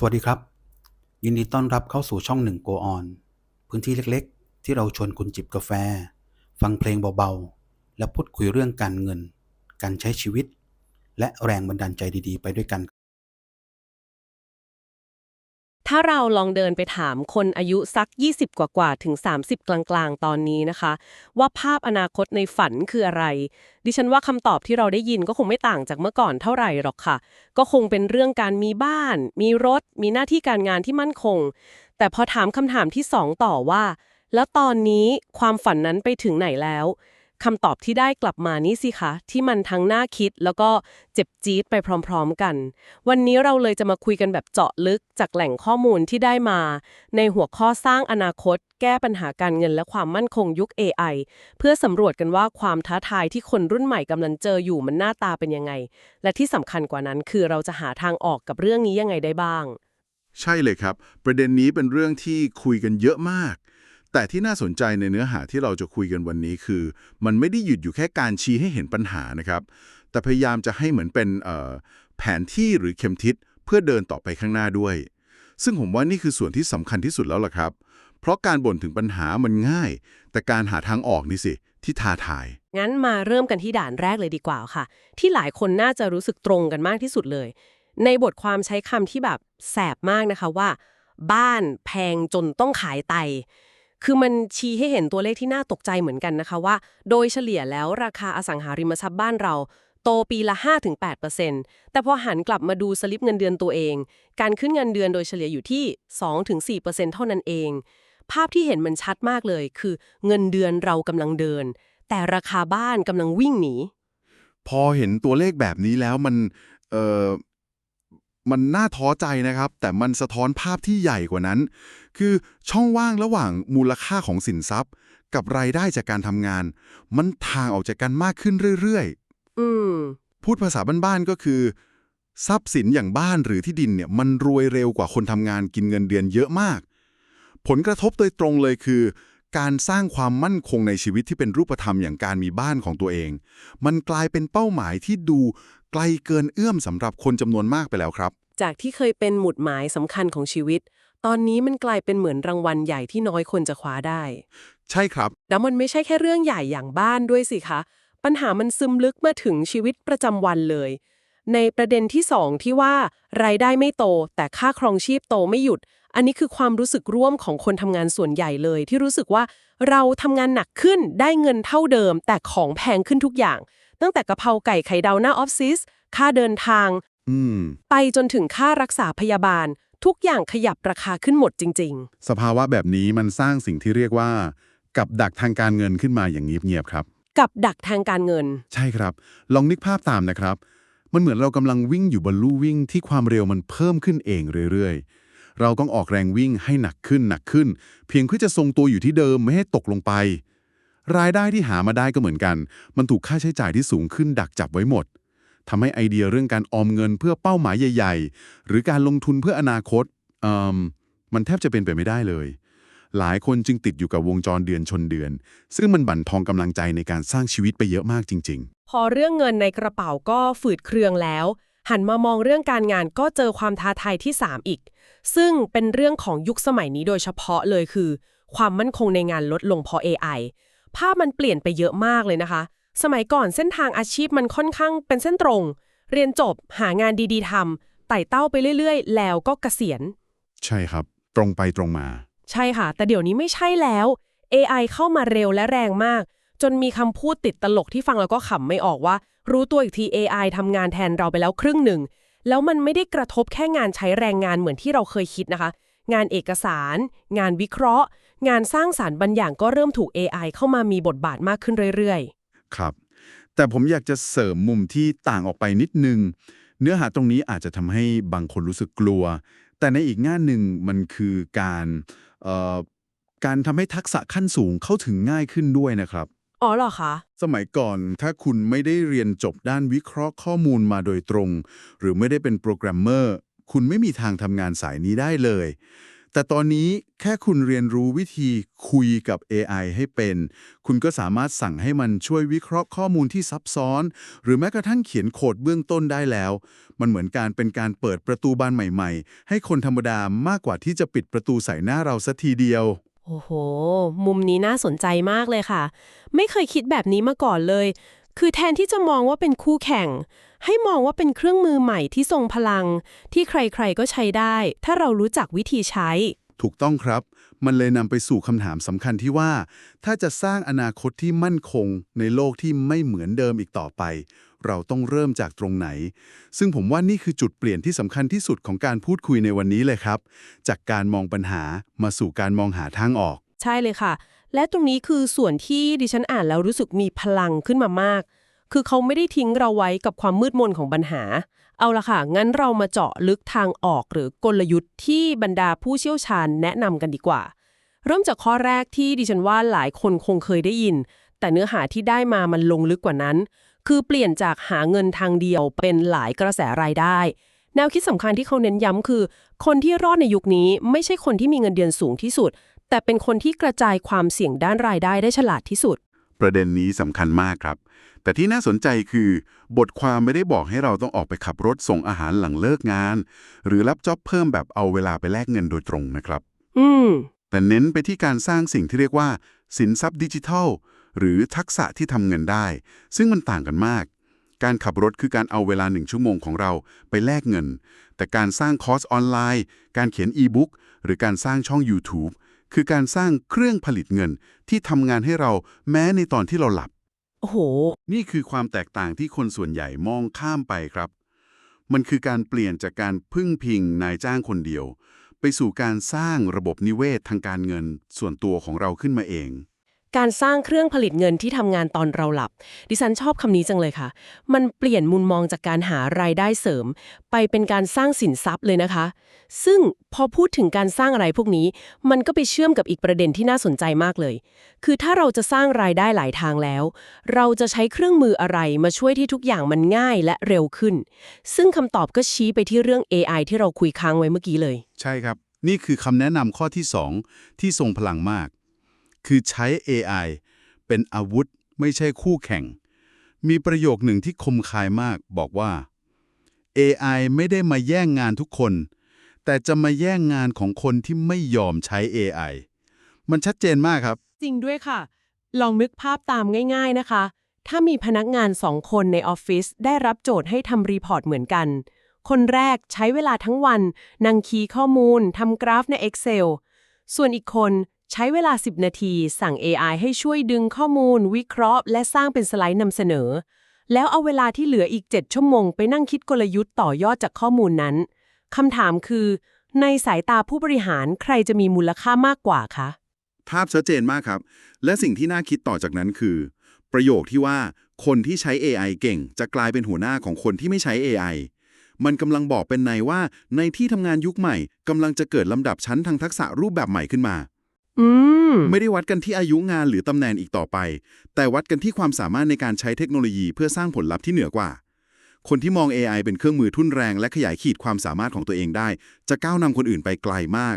สวัสดีครับ ยินดีต้อนรับเข้าสู่ช่องหนึ่งโกออนพื้นที่เล็กๆ ที่เราชวนคุณจิบกาแฟ ฟังเพลงเบาๆ และพูดคุยเรื่องการเงิน การใช้ชีวิต และแรงบันดาลใจดีๆ ไปด้วยกัน ถ้าเราลองเดินไปถามคนอายุสัก 20 กว่าๆถึง 30 กลางๆ ตอนนี้นะคะ ว่าภาพอนาคตในฝันคืออะไร ดิฉันว่าคำตอบที่เราได้ยินก็คงไม่ต่างจากเมื่อก่อนเท่าไหร่หรอกค่ะ ก็คงเป็นเรื่องการมีบ้าน มีรถ มีหน้าที่การงานที่มั่นคง แต่พอถามคำถามที่สองต่อว่า แล้วตอนนี้ความฝันนั้นไปถึงไหนแล้ว คำตอบที่ได้กลับมานี่สิคะ ที่มันทั้งน่าคิดแล้วก็เจ็บจี๊ดไปพร้อมๆกัน วันนี้เราเลยจะมาคุยกันแบบเจาะลึกจากแหล่งข้อมูลที่ได้มา ในหัวข้อสร้างอนาคต แก้ปัญหาการเงินและความมั่นคงยุค AI เพื่อสำรวจกันว่าความท้าทายที่คนรุ่นใหม่กำลังเจออยู่มันหน้าตาเป็นยังไง และที่สำคัญกว่านั้นคือเราจะหาทางออกกับเรื่องนี้ยังไงได้บ้าง ใช่เลยครับ ประเด็นนี้เป็นเรื่องที่คุยกันเยอะมาก แต่ที่น่าสนใจในเนื้อหาที่เราจะคุยกันวันนี้คือ มันไม่ได้หยุดอยู่แค่การชี้ให้เห็นปัญหานะครับ แต่พยายามจะให้เหมือนเป็นแผนที่หรือเข็มทิศเพื่อเดินต่อไปข้างหน้าด้วย ซึ่งผมว่านี่คือส่วนที่สำคัญที่สุดแล้วล่ะครับ เพราะการบ่นถึงปัญหามันง่าย แต่การหาทางออกนี่สิที่ท้าทาย งั้นมาเริ่มกันที่ด่านแรกเลยดีกว่าค่ะ ที่หลายคนน่าจะรู้สึกตรงกันมากที่สุดเลย ในบทความใช้คำที่แบบแสบมากนะคะว่า บ้านแพงจนต้องขายไต คือมันชี้ให้เห็นตัวเลขที่น่าตกใจเหมือนกันนะคะว่า โดยเฉลี่ยแล้วราคาอสังหาริมทรัพย์บ้านเรา โตปีละ 5-8%แต่พอหันกลับมาดูสลิปเงินเดือนตัวเอง การขึ้นเงินเดือนโดยเฉลี่ยอยู่ที่ 2-4%เท่านั้นเอง ภาพที่เห็นมันชัดมากเลย คือเงินเดือนเรากำลังเดิน แต่ราคาบ้านกำลังวิ่งหนี พอเห็นตัวเลขแบบนี้แล้วมันเออมันน่าท้อใจนะครับ แต่มันสะท้อนภาพที่ใหญ่กว่านั้น คือช่องว่างระหว่างมูลค่าของสินทรัพย์ กับรายได้จากการทำงาน มันทางออกจากกันมากขึ้นเรื่อยอืมๆพูดภาษาบ้านๆก็คือ ทรัพย์สินอย่างบ้านหรือที่ดินเนี่ยมันรวยเร็วกว่าคนทำงานกินเงินเดือนเยอะมาก ผลกระทบโดยตรงเลยคือ การสร้างความมั่นคงในชีวิตที่เป็นรูปธรรมอย่างการมีบ้านของตัวเอง มันกลายเป็นเป้าหมายที่ดูไกลเกินเอื้อมสำหรับคนจำนวนมากไปแล้วครับ จากที่เคยเป็นหมุดหมายสำคัญของชีวิต ตอนนี้มันกลายเป็นเหมือนรางวัลใหญ่ที่น้อยคนจะคว้าได้ ใช่ครับ แล้วมันไม่ใช่แค่เรื่องใหญ่อย่างบ้านด้วยสิคะ ปัญหามันซึมลึกมาถึงชีวิตประจำวันเลย ในประเด็นที่สองที่ว่ารายได้ไม่โต แต่ค่าครองชีพโตไม่หยุด อันนี้คือความรู้สึกร่วมของคนทำงานส่วนใหญ่เลย ที่รู้สึกว่าเราทำงานหนักขึ้นได้เงินเท่าเดิม แต่ของแพงขึ้นทุกอย่าง ตั้งแต่กะเพราไก่ไข่ดาวหน้าออฟฟิศค่าเดินทางอืมไปจนถึงค่ารักษาพยาบาล ทุกอย่างขยับราคาขึ้นหมดจริง สภาวะแบบนี้มันสร้างสิ่งที่เรียกว่า กับดักทางการเงินขึ้นมาอย่างเงียบๆครับ ๆ กับดักทางการเงิน ใช่ครับ ลองนึกภาพตามนะครับ มันเหมือนเรากำลังวิ่งอยู่บนลู่วิ่งที่ความเร็วมันเพิ่มขึ้นเองเรื่อยๆ เราต้องออกแรงวิ่งให้หนักขึ้นหนักขึ้น เพียงเพื่อจะทรงตัวอยู่ที่เดิมไม่ให้ตกลงไป รายได้ที่หามาได้ก็เหมือนกัน มันถูกค่าใช้จ่ายที่สูงขึ้นดักจับไว้หมด ทำให้ไอเดียเรื่องการออมเงินเพื่อเป้าหมายใหญ่ ๆ หรือการลงทุนเพื่ออนาคตมมันแทบจะเป็นไปไม่ได้เลย หลายคนจึงติดอยู่กับวงจรเดือนชนเดือน ซึ่งมันบั่นทองกำลังใจในการสร้างชีวิตไปเยอะมากจริง ๆ พอเรื่องเงินในกระเป๋าก็ฝืดเครืองแล้ว หันมามองเรื่องการงานก็เจอความท้าทายที่ 3 อีก ซึ่งเป็นเรื่องของยุคสมัยนี้โดยเฉพาะเลยคือ ความมั่นคงในงานลดลงเพราะ AI ภาพมันเปลี่ยนไปเยอะมากเลยนะคะ สมัยก่อนเส้นทางอาชีพมันค่อนข้างเป็นเส้นตรง เรียนจบหางานดีๆทำไต่เต้าไปเรื่อยๆ แล้วก็เกษียณ ใช่ครับ ตรงไปตรงมา ใช่ค่ะ แต่เดี๋ยวนี้ไม่ใช่แล้ว AI เข้ามาเร็วและแรงมาก จนมีคำพูดติดตลกที่ฟังแล้วก็ขำไม่ออกว่า รู้ตัวอีกที AI ทำงานแทนเราไปแล้วครึ่งหนึ่ง แล้วมันไม่ได้กระทบแค่งานใช้แรงงานเหมือนที่เราเคยคิดนะคะ งานเอกสาร งานวิเคราะห์ งานสร้างสารรค์บางอย่างก็เริ่มถูก AI เข้ามามีบทบาทมากขึ้นเรื่อย ครับ แต่ผมอยากจะเสริมมุมที่ต่างออกไปนิดนึง เนื้อหาตรงนี้อาจจะทำให้บางคนรู้สึกกลัว แต่ในอีกง่านหนึ่งมันคือการเอ่อการทำให้ทักษะขั้นสูงเข้าถึงง่ายขึ้นด้วยนะครับๆอ๋อเหรอคะ สมัยก่อนถ้าคุณไม่ได้เรียนจบด้านวิเคราะห์ข้อมูลมาโดยตรง หรือไม่ได้เป็นโปรแกรมเมอร์ คุณไม่มีทางทำงานสายนี้ได้เลย แต่ตอนนี้แค่คุณเรียนรู้วิธีคุยกับ AI ให้เป็น คุณก็สามารถสั่งให้มันช่วยวิเคราะห์ข้อมูลที่ซับซ้อน หรือแม้กระทั่งเขียนโคดเบื้องต้นได้แล้ว มันเหมือนการเป็นการเปิดประตูบานใหม่ๆ ให้คนธรรมดามากกว่าที่จะปิดประตูใส่หน้าเราสัทีเดียว โอ้โห มุมนี้น่าสนใจมากเลยค่ะ ไม่เคยคิดแบบนี้มาก่อนเลย คือแทนที่จะมองว่าเป็นคู่แข่ง ให้มองว่าเป็นเครื่องมือใหม่ที่ทรงพลัง ที่ใครๆก็ใช้ได้ ถ้าเรารู้จักวิธีใช้ ถูกต้องครับ มันเลยนำไปสู่คำถามสำคัญที่ว่า ถ้าจะสร้างอนาคตที่มั่นคง ในโลกที่ไม่เหมือนเดิมอีกต่อไป เราต้องเริ่มจากตรงไหน ซึ่งผมว่านี่คือจุดเปลี่ยนที่สำคัญที่สุดของการพูดคุยในวันนี้เลยครับ จากการมองปัญหามาสู่การมองหาทางออก ใช่เลยค่ะ และตรงนี้คือส่วนที่ดิฉันอ่านแล้วรู้สึกมีพลังขึ้นมามาก คือเขาไม่ได้ทิ้งเราไว้กับความมืดมนของปัญหา เอาละค่ะ งั้นเรามาเจาะลึกทางออกหรือกลยุทธ์ที่บรรดาผู้เชี่ยวชาญแนะนำกันดีกว่า เริ่มจากข้อแรกที่ดิฉันว่าหลายคนคงเคยได้ยิน แต่เนื้อหาที่ได้มามันลงลึกกว่านั้น คือเปลี่ยนจากหาเงินทางเดียวเป็นหลายกระแสรายได้แนวคิดสำคัญที่เขาเน้นย้ำคือ คนที่รอดในยุคนี้ไม่ใช่คนที่มีเงินเดือนสูงที่สุด แต่เป็นคนที่กระจายความเสี่ยงด้านรายได้ได้ฉลาดที่สุด ประเด็นนี้สำคัญมากครับ แต่ที่น่าสนใจคือ บทความไม่ได้บอกให้เราต้องออกไปขับรถส่งอาหารหลังเลิกงาน หรือรับจ็อบเพิ่มแบบเอาเวลาไปแลกเงินโดยตรงนะครับ อืม แต่เน้นไปที่การสร้างสิ่งที่เรียกว่า สินทรัพย์ดิจิทัล หรือทักษะที่ทำเงินได้ ซึ่งมันต่างกันมาก การขับรถคือการเอาเวลาหนึ่งชั่วโมงของเราไปแลกเงิน แต่การสร้างคอร์สออนไลน์ การเขียนอีบุ๊กหรือการสร้างช่อง YouTube คือการสร้างเครื่องผลิตเงินที่ทำงานให้เราแม้ในตอนที่เราหลับ โอ้โห นี่คือความแตกต่างที่คนส่วนใหญ่มองข้ามไปครับ มันคือการเปลี่ยนจากการพึ่งพิงนายจ้างคนเดียว ไปสู่การสร้างระบบนิเวศทางการเงินส่วนตัวของเราขึ้นมาเอง การสร้างเครื่องผลิตเงินที่ทำงานตอนเราหลับ ดิฉันชอบคำนี้จังเลยค่ะ มันเปลี่ยนมุมมองจากการหารายได้เสริม ไปเป็นการสร้างสินทรัพย์เลยนะคะ ซึ่งพอพูดถึงการสร้างอะไรพวกนี้ มันก็ไปเชื่อมกับอีกประเด็นที่น่าสนใจมากเลย คือถ้าเราจะสร้างรายได้หลายทางแล้ว เราจะใช้เครื่องมืออะไรมาช่วยที่ทุกอย่างมันง่ายและเร็วขึ้น ซึ่งคำตอบก็ชี้ไปที่เรื่อง AI ที่เราคุยค้างไว้เมื่อกี้เลย ใช่ครับ นี่คือคำแนะนำข้อที่ 2 ที่ทรงพลังมาก คือใช้ AI เป็นอาวุธไม่ใช่คู่แข่ง มีประโยคหนึ่งที่คมคายมากบอกว่า AI ไม่ได้มาแย่งงานทุกคน แต่จะมาแย่งงานของคนที่ไม่ยอมใช้ AI มันชัดเจนมากครับ จริงด้วยค่ะ ลองนึกภาพตามง่ายๆนะคะ ถ้ามีพนักงานสองคนในออฟฟิศได้รับโจทย์ให้ทำรีพอร์ตเหมือนกัน คนแรกใช้เวลาทั้งวัน นั่งคีย์ข้อมูลทำกราฟใน Excel ส่วนอีกคน ใช้เวลา 10 นาทีสั่ง AI ให้ช่วยดึงข้อมูล วิเคราะห์ และสร้างเป็นสไลด์นำเสนอ แล้วเอาเวลาที่เหลืออีก 7 ชั่วโมง ไปนั่งคิดกลยุทธ์ต่อยอดจากข้อมูลนั้นคำถามคือ ในสายตาผู้บริหารใครจะมีมูลค่ามากกว่าคะ ภาพชัดเจนมากครับ และสิ่งที่น่าคิดต่อจากนั้นคือ ประโยคที่ว่าคนที่ใช้ AI เก่ง จะกลายเป็นหัวหน้าของคนที่ไม่ใช้ AI มันกำลังบอกเป็นในว่าในที่ทำงานยุคใหม่กำลังจะเกิดลำดับชั้นทางทักษะรูปแบบใหม่ขึ้นมา อืม ไม่ได้วัดกันที่อายุงานหรือตำแหน่งอีกต่อไป แต่วัดกันที่ความสามารถในการใช้เทคโนโลยีเพื่อสร้างผลลัพธ์ที่เหนือกว่า คนที่มอง AI เป็นเครื่องมือทุ่นแรงและขยายขีดความสามารถของตัวเองได้ จะก้าวนำคนอื่นไปไกลมาก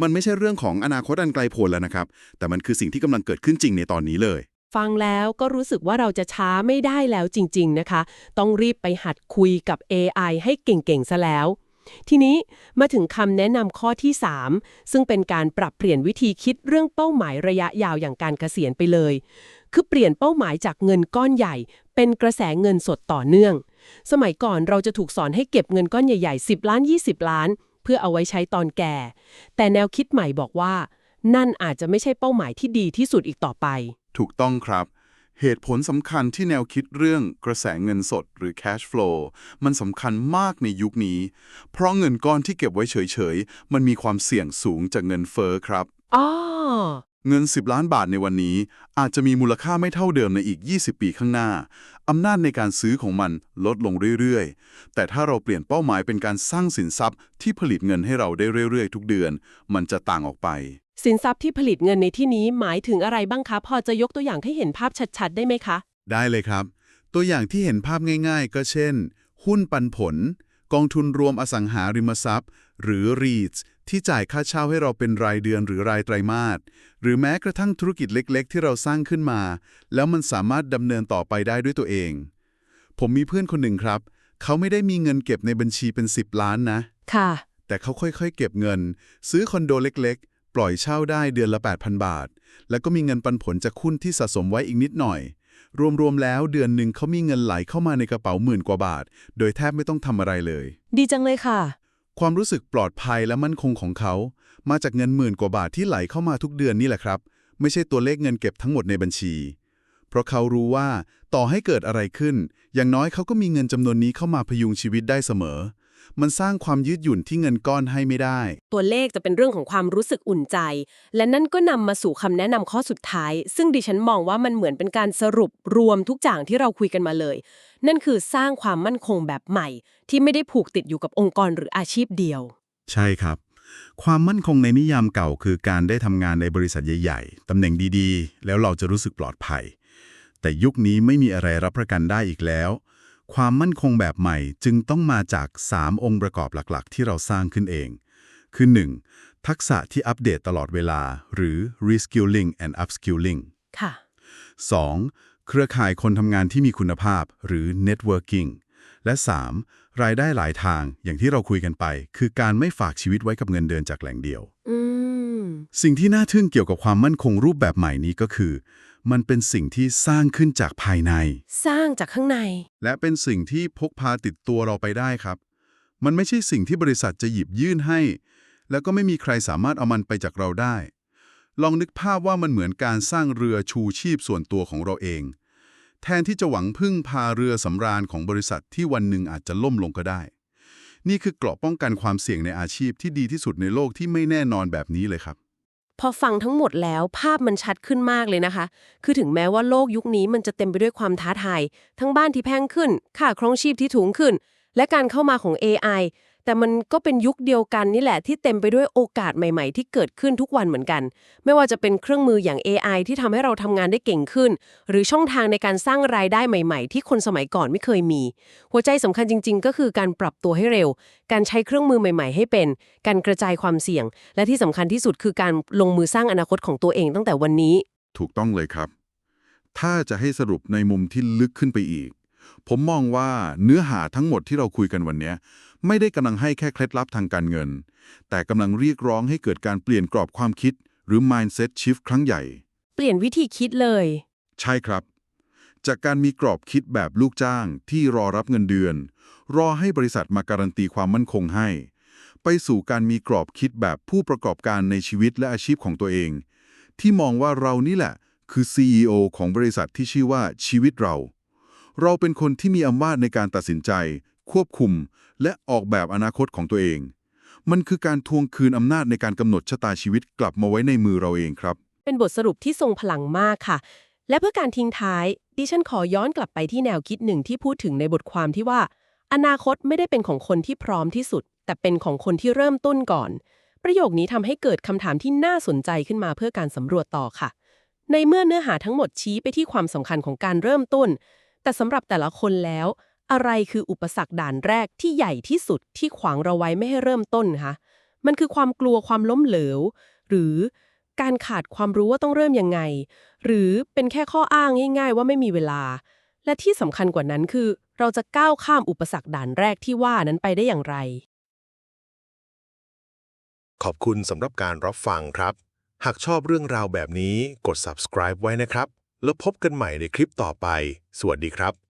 มันไม่ใช่เรื่องของอนาคตอันไกลโพ้นแล้วนะครับ แต่มันคือสิ่งที่กำลังเกิดขึ้นจริงในตอนนี้เลย ฟังแล้วก็รู้สึกว่าเราจะช้าไม่ได้แล้วจริง ๆ นะคะ ต้องรีบไปหัดคุยกับ AI ให้เก่งๆซะแล้ว ทีนี้มาถึงคำแนะนำข้อที่ 3 ซึ่งเป็นการปรับเปลี่ยนวิธีคิดเรื่องเป้าหมายระยะยาวอย่างการเกษียณไปเลย คือเปลี่ยนเป้าหมายจากเงินก้อนใหญ่ เป็นกระแสเงินสดต่อเนื่อง สมัยก่อนเราจะถูกสอนให้เก็บเงินก้อนใหญ่ๆ 10 ล้าน 20 ล้าน เพื่อเอาไว้ใช้ตอนแก่ แต่แนวคิดใหม่บอกว่า นั่นอาจจะไม่ใช่เป้าหมายที่ดีที่สุดอีกต่อไป ถูกต้องครับ เหตุผลสำคัญที่แนวคิดเรื่องกระแสเงินสดหรือ cash flow มันสำคัญมากในยุคนี้ เพราะเงินก้อนที่เก็บไว้เฉยๆ มันมีความเสี่ยงสูงจากเงินเฟ้อครับ อ๋อ เงิน 10 ล้านบาทในวันนี้ อาจจะมีมูลค่าไม่เท่าเดิมในอีก 20 ปีข้างหน้า อำนาจในการซื้อของมันลดลงเรื่อยๆ แต่ถ้าเราเปลี่ยนเป้าหมายเป็นการสร้างสินทรัพย์ที่ผลิตเงินให้เราได้เรื่อยๆ ทุกเดือน มันจะต่างออกไป สินทรัพย์ที่ผลิตเงินในที่นี้หมายถึงอะไรบ้างคะ พอจะยกตัวอย่างให้เห็นภาพชัดๆ ได้ไหมคะ ได้เลยครับ ตัวอย่างที่เห็นภาพง่ายๆ ก็เช่น หุ้นปันผล กองทุนรวมอสังหาริมทรัพย์ หรือ REITs ที่จ่ายค่าเช่าให้เราเป็นรายเดือนหรือรายไตรมาส หรือแม้กระทั่งธุรกิจเล็กๆ ที่เราสร้างขึ้นมา แล้วมันสามารถดำเนินต่อไปได้ด้วยตัวเอง ผมมีเพื่อนคนหนึ่งครับ เขาไม่ได้มีเงินเก็บในบัญชีเป็น 10 ล้านนะ ค่ะ แต่เขาค่อยๆ เก็บเงิน ซื้อคอนโดเล็กๆ ปล่อยเช่าได้เดือนละ 8,000 บาท แล้วก็มีเงินปันผลจากหุ้นที่สะสมไว้อีกนิดหน่อย รวมๆแล้วเดือนหนึ่งเขามีเงินไหลเข้ามาในกระเป๋าหมื่นกว่าบาท โดยแทบไม่ต้องทำอะไรเลย ดีจังเลยค่ะ ความรู้สึกปลอดภัยและมั่นคงของเขา มาจากเงินหมื่นกว่าบาทที่ไหลเข้ามาทุกเดือนนี่แหละครับ ไม่ใช่ตัวเลขเงินเก็บทั้งหมดในบัญชี เพราะเขารู้ว่าต่อให้เกิดอะไรขึ้น อย่างน้อยเขาก็มีเงินจำนวนนี้เข้ามาพยุงชีวิตได้เสมอ มันสร้างความยืดหยุ่นที่เงินก้อนให้ไม่ได้ ตัวเลขจะเป็นเรื่องของความรู้สึกอุ่นใจ และนั่นก็นำมาสู่คำแนะนำข้อสุดท้าย ซึ่งดิฉันมองว่ามันเหมือนเป็นการสรุปรวมทุกอย่างที่เราคุยกันมาเลย นั่นคือสร้างความมั่นคงแบบใหม่ ที่ไม่ได้ผูกติดอยู่กับองค์กรหรืออาชีพเดียว ใช่ครับ ความมั่นคงในนิยามเก่าคือการได้ทำงานในบริษัทใหญ่ๆตำแหน่งดีๆ แล้วเราจะรู้สึกปลอดภัย แต่ยุคนี้ไม่มีอะไรรับประกันได้อีกแล้ว ความมั่นคงแบบใหม่จึงต้องมาจาก 3 องค์ประกอบหลักๆ ที่เราสร้างขึ้นเอง คือ 1. ทักษะที่อัปเดตตลอดเวลา หรือ reskilling and upskilling ค่ะ 2. เครือข่ายคนทำงานที่มีคุณภาพ หรือ networking และ 3. รายได้หลายทางอย่างที่เราคุยกันไป คือการไม่ฝากชีวิตไว้กับเงินเดือนจากแหล่งเดียวอืมสิ่งที่น่าทึ่งเกี่ยวกับความมั่นคงรูปแบบใหม่นี้ก็คือ มันเป็นสิ่งที่สร้างขึ้นจากภายใน สร้างจากข้างใน และเป็นสิ่งที่พกพาติดตัวเราไปได้ครับ มันไม่ใช่สิ่งที่บริษัทจะหยิบยื่นให้ แล้วก็ไม่มีใครสามารถเอามันไปจากเราได้ ลองนึกภาพว่ามันเหมือนการสร้างเรือชูชีพส่วนตัวของเราเอง แทนที่จะหวังพึ่งพาเรือสำราญของบริษัทที่วันหนึ่งอาจจะล่มลงก็ได้ นี่คือเกราะป้องกันความเสี่ยงในอาชีพที่ดีที่สุดในโลกที่ไม่แน่นอนแบบนี้เลยครับ พอฟังทั้งหมดแล้วภาพมันชัดขึ้นมากเลยนะคะ คือถึงแม้ว่าโลกยุคนี้มันจะเต็มไปด้วยความท้าทาย ทั้งบ้านที่แพงขึ้น ค่าครองชีพที่ถูงขึ้น และการเข้ามาของ AI แต่มันก็เป็นยุคเดียวกันนี่แหละที่เต็มไปด้วยโอกาสใหม่ๆ ที่เกิดขึ้นทุกวันเหมือนกัน ไม่ว่าจะเป็นเครื่องมืออย่าง AI ที่ทำให้เราทำงานได้เก่งขึ้น หรือช่องทางในการสร้างรายได้ใหม่ๆ ที่คนสมัยก่อนไม่เคยมี หัวใจสำคัญจริง ๆ ก็คือการปรับตัวให้เร็ว การใช้เครื่องมือใหม่ ๆ ให้เป็น การกระจายความเสี่ยง และที่สำคัญที่สุดคือการลงมือสร้างอนาคตของตัวเองตั้งแต่วันนี้ ถูกต้องเลยครับ ถ้าจะให้สรุปในมุมที่ลึกขึ้นไปอีก ผมมองว่าเนื้อหาทั้งหมดที่เราคุยกันวันนี้ ไม่ได้กำลังให้แค่เคล็ดลับทางการเงิน แต่กำลังเรียกร้องให้เกิดการเปลี่ยนกรอบความคิด หรือ mindset shift ครั้งใหญ่ เปลี่ยนวิธีคิดเลย ใช่ครับ จากการมีกรอบคิดแบบลูกจ้างที่รอรับเงินเดือน รอให้บริษัทมาการันตีความมั่นคงให้ ไปสู่การมีกรอบคิดแบบผู้ประกอบการในชีวิตและอาชีพของตัวเอง ที่มองว่าเรานี่แหละ คือ CEO ของบริษัทที่ชื่อว่าชีวิตเรา เราเป็นคนที่มีอำนาจในการตัดสินใจ ควบคุม และออกแบบอนาคตของตัวเอง มันคือการทวงคืนอำนาจในการกำหนดชะตาชีวิตกลับมาไว้ในมือเราเองครับ เป็นบทสรุปที่ทรงพลังมากค่ะ และเพื่อการทิ้งท้าย ดิฉันขอย้อนกลับไปที่แนวคิดหนึ่งที่พูดถึงในบทความที่ว่า อนาคตไม่ได้เป็นของคนที่พร้อมที่สุด แต่เป็นของคนที่เริ่มต้นก่อน ประโยคนี้ทำให้เกิดคำถามที่น่าสนใจขึ้นมาเพื่อการสำรวจต่อค่ะ ในเมื่อเนื้อหาทั้งหมดชี้ไปที่ความสำคัญของการเริ่มต้น แต่สำหรับแต่ละคนแล้ว อะไรคืออุปสรรคด่านแรกที่ใหญ่ที่สุดที่ขวางเราไว้ไม่ให้เริ่มต้นคะมันคือความกลัวความล้มเหลว หรือการขาดความรู้ว่าต้องเริ่มยังไง หรือเป็นแค่ข้ออ้างง่ายๆว่าไม่มีเวลา และที่สำคัญกว่านั้นคือ เราจะก้าวข้ามอุปสรรคด่านแรกที่ว่านั้นไปได้อย่างไร ขอบคุณสำหรับการรับฟังครับ หากชอบเรื่องราวแบบนี้กด subscribe ไว้นะครับ แล้วพบกันใหม่ในคลิปต่อไป สวัสดีครับ